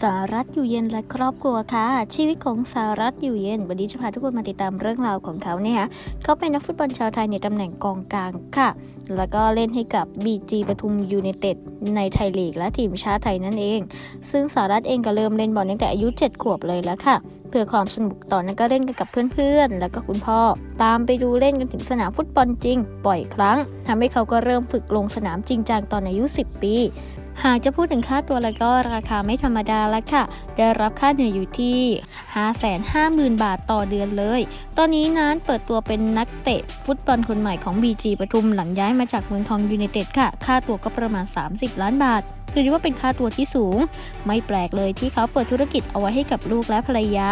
สารัตอยู่เย็นและครอบครัวค่ะ ชีวิตของสารัตอยู่เย็น วันนี้จะพาทุกคนมาติดตามเรื่องราวของเขาเนี่ยค่ะเขาเป็นนักฟุตบอลชาวไทยในตำแหน่งกองกลางค่ะ แล้วก็เล่นให้กับ BG ปทุมยูไนเต็ดในไทยลีก และทีมชาติไทยนั่นเอง ซึ่งสารัตเองก็เริ่มเล่นบอลตั้งแต่อายุ 7 ขวบเลยแล้วค่ะ เพื่อความสนุกตอนนั้นก็เล่นกันกับเพื่อนๆ แล้วก็คุณพ่อ ตามไปดูเล่นกันถึงสนามฟุตบอลจริงบ่อยครั้งทำให้เขาก็เริ่มฝึกลงสนามจริงจังตอนอายุ 10 ปี หากจะพูดถึงค่าตัวแล้วก็ราคาไม่ธรรมดาแล้วค่ะ ได้รับค่าเหนื่อยอยู่ที่ 550,000 บาทต่อเดือนเลย ตอนนี้นั้นเปิดตัวเป็นนักเตะฟุตบอลคนใหม่ของ BG ปทุมหลังย้ายมาจากเมืองทองยูไนเต็ดค่ะ ค่าตัวก็ประมาณ 30 ล้านบาทถือว่าเป็นค่าตัวที่สูง ไม่แปลกเลยที่เขาเปิดธุรกิจเอาไว้ให้กับลูกและภรรยา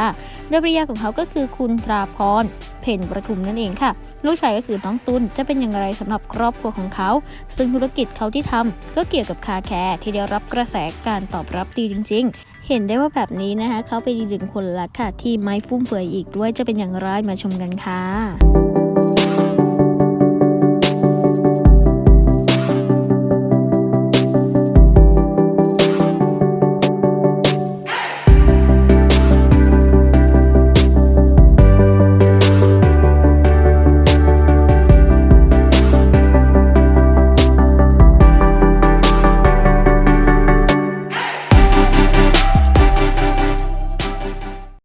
โดยภรรยาของเขาก็คือคุณราพร เพนประทุมนั่นเองค่ะ ลูกชายก็คือน้องตุนจะเป็นอย่างไรสำหรับครอบครัวของเขา ซึ่งธุรกิจเขาที่ทำก็เกี่ยวกับคาแคร์ที่ได้รับกระแสการตอบรับดีจริง ๆเห็นได้ว่าแบบนี้นะคะเขาเป็นอีกหนึ่งคนละค่ะ ที่ไม่ฟุ่มเฟือยอีกด้วยจะเป็นอย่างไรมาชมกันค่ะ